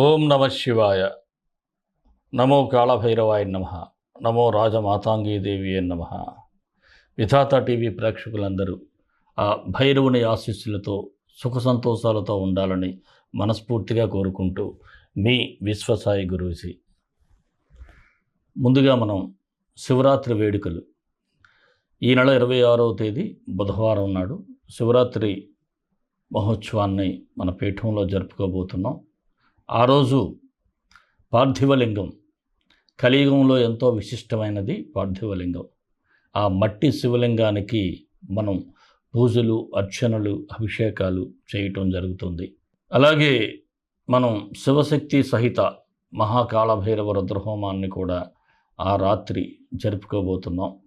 ఓం నమ శివాయ. నమో కాళభైరవాయ నమ. నమో రాజమాతాంగీదేవి నమ. విధాత టీవీ ప్రేక్షకులందరూ ఆ భైరవుని ఆశీస్సులతో సుఖ సంతోషాలతో ఉండాలని మనస్ఫూర్తిగా కోరుకుంటూ మీ విశ్వసాయి గురూజీ. ముందుగా మనం శివరాత్రి వేడుకలు. ఈ నెల ఇరవై ఆరవ తేదీ బుధవారం నాడు శివరాత్రి మహోత్సవాన్ని మన పీఠంలో జరుపుకోబోతున్నాం. ఆ రోజు పార్థివలింగం కలియుగంలో ఎంతో విశిష్టమైనది పార్థివలింగం. ఆ మట్టి శివలింగానికి మనం పూజలు అర్చనలు అభిషేకాలు చేయటం జరుగుతుంది. అలాగే మనం శివశక్తి సహిత మహాకాళభైరవ రుద్రహోమాన్ని కూడా ఆ రాత్రి జరుపుకోబోతున్నాం.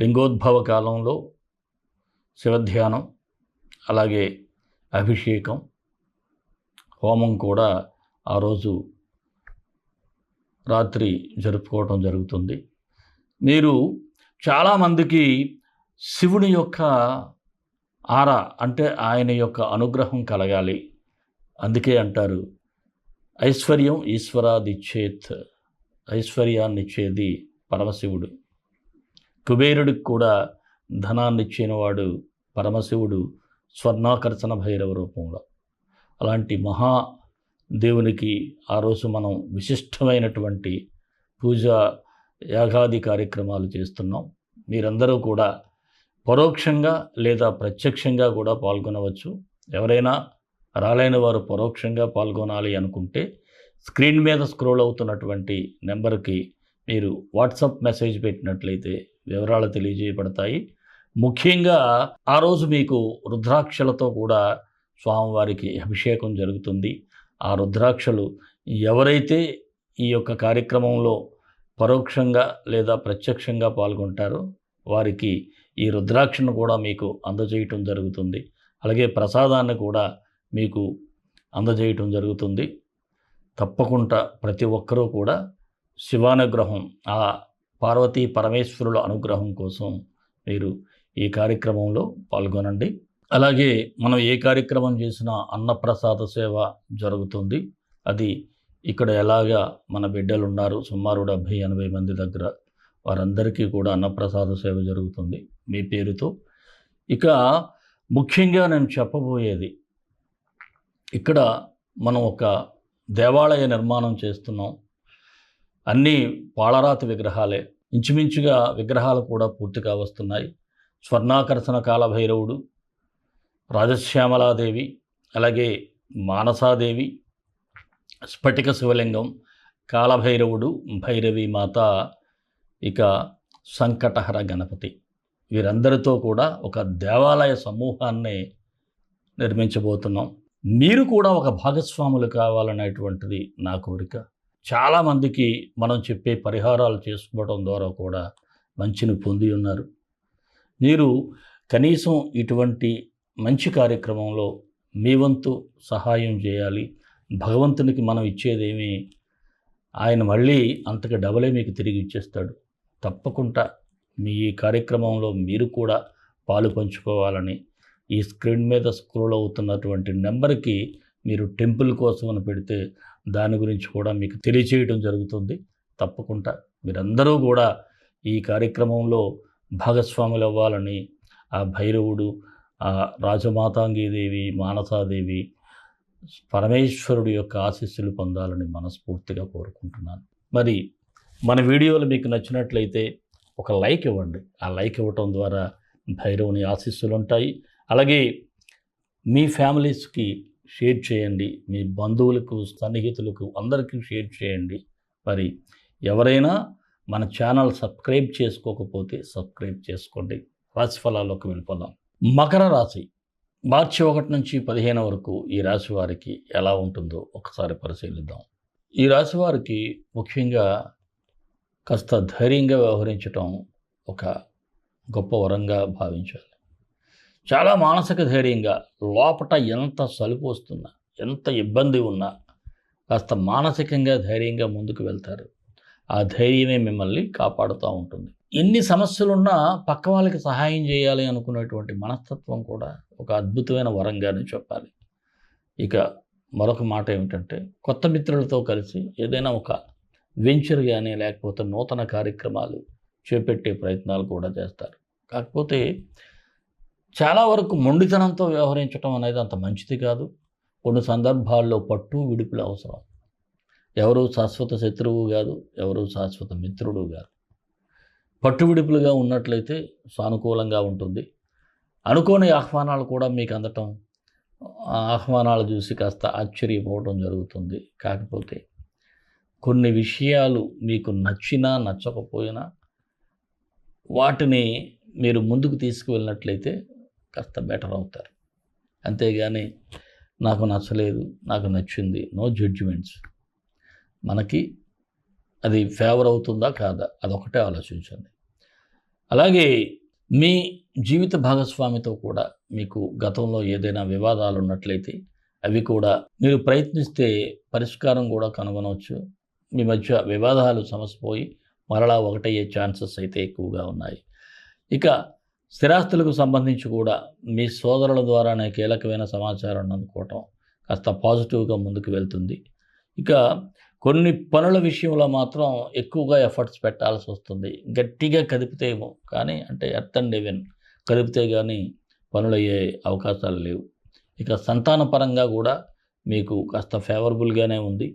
లింగోద్భవ కాలంలో శివధ్యానం అలాగే అభిషేకం హోమం కూడా ఆ రోజు రాత్రి జరుపుకోవటం జరుగుతుంది. మీరు చాలామందికి శివుని యొక్క ఆర అంటే ఆయన యొక్క అనుగ్రహం కలగాలి. అందుకే అంటారు ఐశ్వర్యం ఈశ్వరాదిచ్చేత్ ఐశ్వర్యాన్నిచ్చేది పరమశివుడు. కుబేరుడికి కూడా ధనాన్నిచ్చినవాడు పరమశివుడు స్వర్ణాకర్షణ భైరవ రూపంలో. అలాంటి మహా దేవునికి ఆ రోజు మనం విశిష్టమైనటువంటి పూజ యాగాది కార్యక్రమాలు చేస్తున్నాం. మీరందరూ కూడా పరోక్షంగా లేదా ప్రత్యక్షంగా కూడా పాల్గొనవచ్చు. ఎవరైనా రాలేని వారు పరోక్షంగా పాల్గొనాలి అనుకుంటే స్క్రీన్ మీద స్క్రోల్ అవుతున్నటువంటి నెంబర్కి మీరు వాట్సాప్ మెసేజ్ పెట్టినట్లయితే వివరాలు తెలియజేయబడతాయి. ముఖ్యంగా ఆ రోజు మీకు రుద్రాక్షలతో కూడా స్వామివారికి అభిషేకం జరుగుతుంది. ఆ రుద్రాక్షలు ఎవరైతే ఈ యొక్క కార్యక్రమంలో పరోక్షంగా లేదా ప్రత్యక్షంగా పాల్గొంటారో వారికి ఈ రుద్రాక్షను కూడా మీకు అందజేయటం జరుగుతుంది. అలాగే ప్రసాదాన్ని కూడా మీకు అందజేయటం జరుగుతుంది. తప్పకుండా ప్రతి ఒక్కరూ కూడా శివానుగ్రహం ఆ పార్వతీ పరమేశ్వరుల అనుగ్రహం కోసం మీరు ఈ కార్యక్రమంలో పాల్గొనండి. అలాగే మనం ఏ కార్యక్రమం చేసినా అన్నప్రసాద సేవ జరుగుతుంది. అది ఇక్కడ ఎలాగా మన బిడ్డలు ఉన్నారు సుమారు డెబ్భై ఎనభై మంది దగ్గర వారందరికీ కూడా అన్నప్రసాద సేవ జరుగుతుంది. మీ పేరుతో. ఇక ముఖ్యంగా నేను చెప్పబోయేది ఇక్కడ మనం ఒక దేవాలయ నిర్మాణం చేస్తున్నాం. అన్నీ పాళరాతి విగ్రహాలే. ఇంచుమించుగా విగ్రహాలు కూడా పూర్తిగా వస్తున్నాయి. స్వర్ణాకర్షణ కాలభైరవుడు రాజశ్యామలాదేవి అలాగే మానసాదేవి స్ఫటిక శివలింగం కాలభైరవుడు భైరవి మాత ఇక సంకటహర గణపతి. వీరందరితో కూడా ఒక దేవాలయ సమూహాన్ని నిర్మించబోతున్నాం. మీరు కూడా ఒక భాగస్వాములు కావాలనేటువంటిది నా కోరిక. చాలామందికి మనం చెప్పే పరిహారాలు చేసుకోవడం ద్వారా కూడా మంచిని పొంది ఉన్నారు. మీరు కనీసం ఇటువంటి మంచి కార్యక్రమంలో మీ వంతు సహాయం చేయాలి. భగవంతునికి మనం ఇచ్చేదేమి ఆయన మళ్ళీ అంతకు డబలే మీకు తిరిగి ఇచ్చేస్తాడు. తప్పకుండా మీ ఈ కార్యక్రమంలో మీరు కూడా పాలు పంచుకోవాలని ఈ స్క్రీన్ మీద స్క్రోల్ అవుతున్నటువంటి నెంబర్కి మీరు టెంపుల్ కోసం అని పెడితే దాని గురించి కూడా మీకు తెలియచేయడం జరుగుతుంది. తప్పకుండా మీరందరూ కూడా ఈ కార్యక్రమంలో భాగస్వాములు అవ్వాలని ఆ భైరవుడు రాజమాతాంగీదేవి మానసాదేవి పరమేశ్వరుడు యొక్క ఆశీస్సులు పొందాలని మనస్ఫూర్తిగా కోరుకుంటున్నాను. మరి మన వీడియోలు మీకు నచ్చినట్లయితే ఒక లైక్ ఇవ్వండి. ఆ లైక్ ఇవ్వటం ద్వారా భైరవుని ఆశీస్సులు ఉంటాయి. అలాగే మీ ఫ్యామిలీస్కి షేర్ చేయండి. మీ బంధువులకు సన్నిహితులకు అందరికీ షేర్ చేయండి. మరి ఎవరైనా మన ఛానల్ సబ్స్క్రైబ్ చేసుకోకపోతే సబ్స్క్రైబ్ చేసుకోండి. రాశిఫలాల్లోకి వెళ్ళిపోదాం. మకర రాశి. మార్చి ఒకటి నుంచి పదిహేను వరకు ఈ రాశి వారికి ఎలా ఉంటుందో ఒకసారి పరిశీలిద్దాం. ఈ రాశి వారికి ముఖ్యంగా కాస్త ధైర్యంగా వ్యవహరించటం ఒక గొప్ప వరంగా భావించాలి. చాలా మానసిక ధైర్యంగా లోపట ఎంత సలుపు వస్తున్నా ఎంత ఇబ్బంది ఉన్నా కాస్త మానసికంగా ధైర్యంగా ముందుకు వెళ్తారు. ఆ ధైర్యమే మిమ్మల్ని కాపాడుతూ ఉంటుంది. ఎన్ని సమస్యలున్నా పక్క వాళ్ళకి సహాయం చేయాలి అనుకునేటువంటి మనస్తత్వం కూడా ఒక అద్భుతమైన వరంగానే చెప్పాలి. ఇక మరొక మాట ఏమిటంటే కొత్త మిత్రులతో కలిసి ఏదైనా ఒక వెంచర్ కానీ లేకపోతే నూతన కార్యక్రమాలు చేపట్టే ప్రయత్నాలు కూడా చేస్తారు. కాకపోతే చాలా వరకు మొండితనంతో వ్యవహరించడం అనేది అంత మంచిది కాదు. కొన్ని సందర్భాల్లో పట్టు విడుపులు అవసరం. ఎవరు శాశ్వత శత్రువు కాదు ఎవరు శాశ్వత మిత్రుడు కాదు పట్టు విడుపులుగా ఉన్నట్లయితే సానుకూలంగా ఉంటుంది. అనుకోని ఆహ్వానాలు కూడా మీకు అందటం ఆ ఆహ్వానాలు చూసి కాస్త ఆశ్చర్యపోవడం జరుగుతుంది. కాకపోతే కొన్ని విషయాలు మీకు నచ్చినా నచ్చకపోయినా వాటిని మీరు ముందుకు తీసుకువెళ్ళినట్లయితే కాస్త బెటర్ అవుతారు. అంతేగాని నాకు నచ్చలేదు నాకు నచ్చింది నో జడ్జిమెంట్స్. మనకి అది ఫేవర్ అవుతుందా కాదా అదొకటే ఆలోచించండి. అలాగే మీ జీవిత భాగస్వామితో కూడా మీకు గతంలో ఏదైనా వివాదాలు ఉన్నట్లయితే అవి కూడా మీరు ప్రయత్నిస్తే పరిష్కారం కూడా కనుగొనవచ్చు. మీ మధ్య వివాదాలు సమసిపోయి మరలా ఒకటయ్యే ఛాన్సెస్ అయితే ఎక్కువగా ఉన్నాయి. ఇక స్థిరాస్తులకు సంబంధించి కూడా మీ సోదరుల ద్వారానే కీలకమైన సమాచారం అందుకోవటం కాస్త పాజిటివ్గా ముందుకు వెళ్తుంది. ఇక కొన్ని పనుల విషయంలో మాత్రం ఎక్కువగా ఎఫర్ట్స్ పెట్టాల్సి వస్తుంది. గట్టిగా కదిపితేమో కానీ అంటే ఎర్త్ అండ్ ఎవెన్ కదిపితే కానీ పనులు అయ్యే అవకాశాలు లేవు. ఇక సంతాన పరంగా కూడా మీకు కాస్త ఫేవరబుల్గానే ఉంది.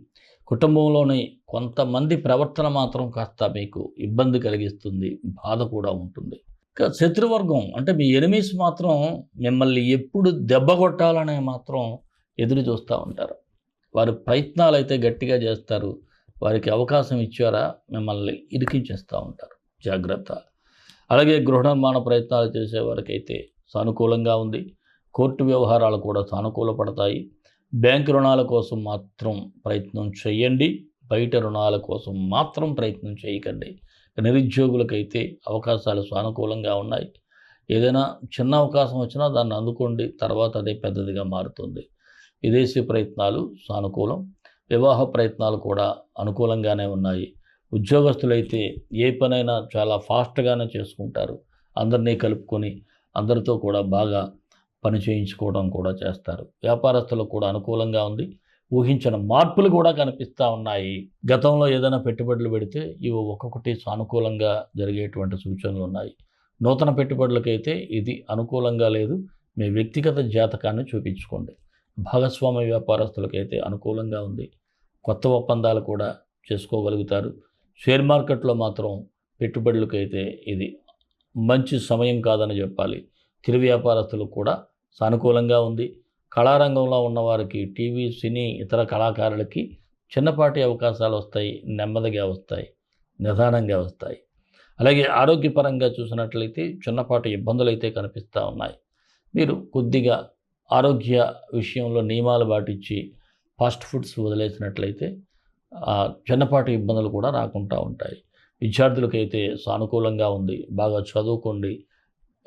కుటుంబంలోని కొంతమంది ప్రవర్తన మాత్రం కాస్త మీకు ఇబ్బంది కలిగిస్తుంది బాధ కూడా ఉంటుంది. ఇక శత్రువర్గం అంటే మీ ఎనిమీస్ మాత్రం మిమ్మల్ని ఎప్పుడు దెబ్బ కొట్టాలనే మాత్రం ఎదురు చూస్తూ ఉంటారు. వారు ప్రయత్నాలు అయితే గట్టిగా చేస్తారు. వారికి అవకాశం ఇచ్చారా? మిమ్మల్ని ఇరికించేస్తూ ఉంటారు. జాగ్రత్త. అలాగే గృహ నిర్మాణ ప్రయత్నాలు చేసే వారికైతే సానుకూలంగా ఉంది. కోర్టు వ్యవహారాలు కూడా సానుకూలపడతాయి. బ్యాంకు రుణాల కోసం మాత్రం ప్రయత్నం చేయండి. బయట రుణాల కోసం మాత్రం ప్రయత్నం చేయకండి. నిరుద్యోగులకైతే అవకాశాలు సానుకూలంగా ఉన్నాయి. ఏదైనా చిన్న అవకాశం వచ్చినా దాన్ని అందుకోండి. తర్వాత అదే పెద్దదిగా మారుతుంది. విదేశీ ప్రయత్నాలు సానుకూలం వివాహ ప్రయత్నాలు కూడా అనుకూలంగానే ఉన్నాయి. ఉద్యోగస్తులైతే ఏ పనైనా చాలా ఫాస్ట్గానే చేసుకుంటారు. అందరినీ కలుపుకొని అందరితో కూడా బాగా పని చేయించుకోవడం కూడా చేస్తారు. వ్యాపారస్తులకు కూడా అనుకూలంగా ఉంది. ఊహించిన మార్పులు కూడా కనిపిస్తూ ఉన్నాయి. గతంలో ఏదైనా పెట్టుబడులు పెడితే ఇవి ఒక్కొక్కటి సానుకూలంగా జరిగేటువంటి సూచనలు ఉన్నాయి. నూతన పెట్టుబడులకైతే ఇది అనుకూలంగా లేదు. మీ వ్యక్తిగత జాతకాన్ని చూపించుకోండి. భాగస్వామ్య వ్యాపారస్తులకైతే అనుకూలంగా ఉంది. కొత్త ఒప్పందాలు కూడా చేసుకోగలుగుతారు. షేర్ మార్కెట్లో మాత్రం పెట్టుబడులకైతే ఇది మంచి సమయం కాదని చెప్పాలి. తిరు వ్యాపారస్తులకు కూడా సానుకూలంగా ఉంది. కళారంగంలో ఉన్నవారికి టీవీ సినీ ఇతర కళాకారులకి చిన్నపాటి అవకాశాలు వస్తాయి నెమ్మదిగా వస్తాయి నిదానంగా వస్తాయి. అలాగే ఆరోగ్యపరంగా చూసినట్లయితే చిన్నపాటి ఇబ్బందులు అయితే కనిపిస్తూ ఉన్నాయి. మీరు కొద్దిగా ఆరోగ్య విషయంలో నియమాలు పాటించి ఫాస్ట్ ఫుడ్స్ వదిలేసినట్లయితే చిన్నపాటి ఇబ్బందులు కూడా రాకుండా ఉంటాయి. విద్యార్థులకైతే సానుకూలంగా ఉంది. బాగా చదువుకోండి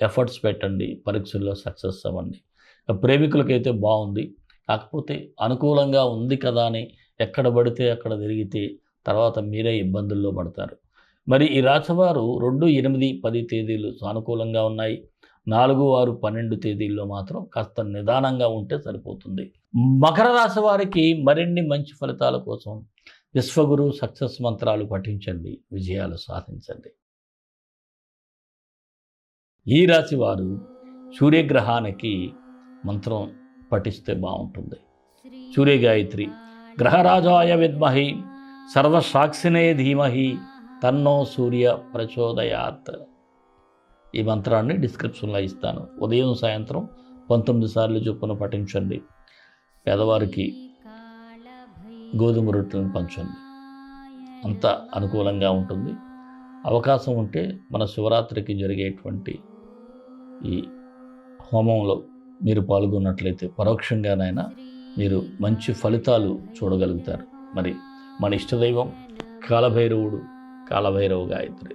ఎఫర్ట్స్ పెట్టండి పరీక్షల్లో సక్సెస్ అవ్వండి. ప్రేమికులకైతే బాగుంది. కాకపోతే అనుకూలంగా ఉంది కదా అని ఎక్కడ పడితే అక్కడ తిరిగితే తర్వాత మీరే ఇబ్బందుల్లో పడతారు. మరి ఈ రాశివారు రెండు ఎనిమిది పది తేదీలు సానుకూలంగా ఉన్నాయి. నాలుగు ఆరు పన్నెండు తేదీల్లో మాత్రం కాస్త నిదానంగా ఉంటే సరిపోతుంది. మకర రాశి వారికి మరిన్ని మంచి ఫలితాల కోసం విశ్వగురు సక్సెస్ మంత్రాలు పఠించండి విజయాలు సాధించండి. ఈ రాశి వారు సూర్యగ్రహానికి మంత్రం పఠిస్తే బాగుంటుంది. సూర్యగాయత్రి గ్రహరాజాయ విద్మహి సర్వసాక్షినే ధీమహి తన్నో సూర్య ప్రచోదయాత్. ఈ మంత్రాన్ని డిస్క్రిప్షన్లో ఇస్తాను. ఉదయం సాయంత్రం పంతొమ్మిది సార్లు చొప్పున పఠించండి. పేదవారికి గోధుమ రొట్టెలను పంచండి. అంత అనుకూలంగా ఉంటుంది. అవకాశం ఉంటే మన శివరాత్రికి జరిగేటువంటి ఈ హోమంలో మీరు పాల్గొన్నట్లయితే పరోక్షంగానైనా మీరు మంచి ఫలితాలు చూడగలుగుతారు. మరి మన ఇష్టదైవం కాలభైరవుడు కాలభైరవ గాయత్రి.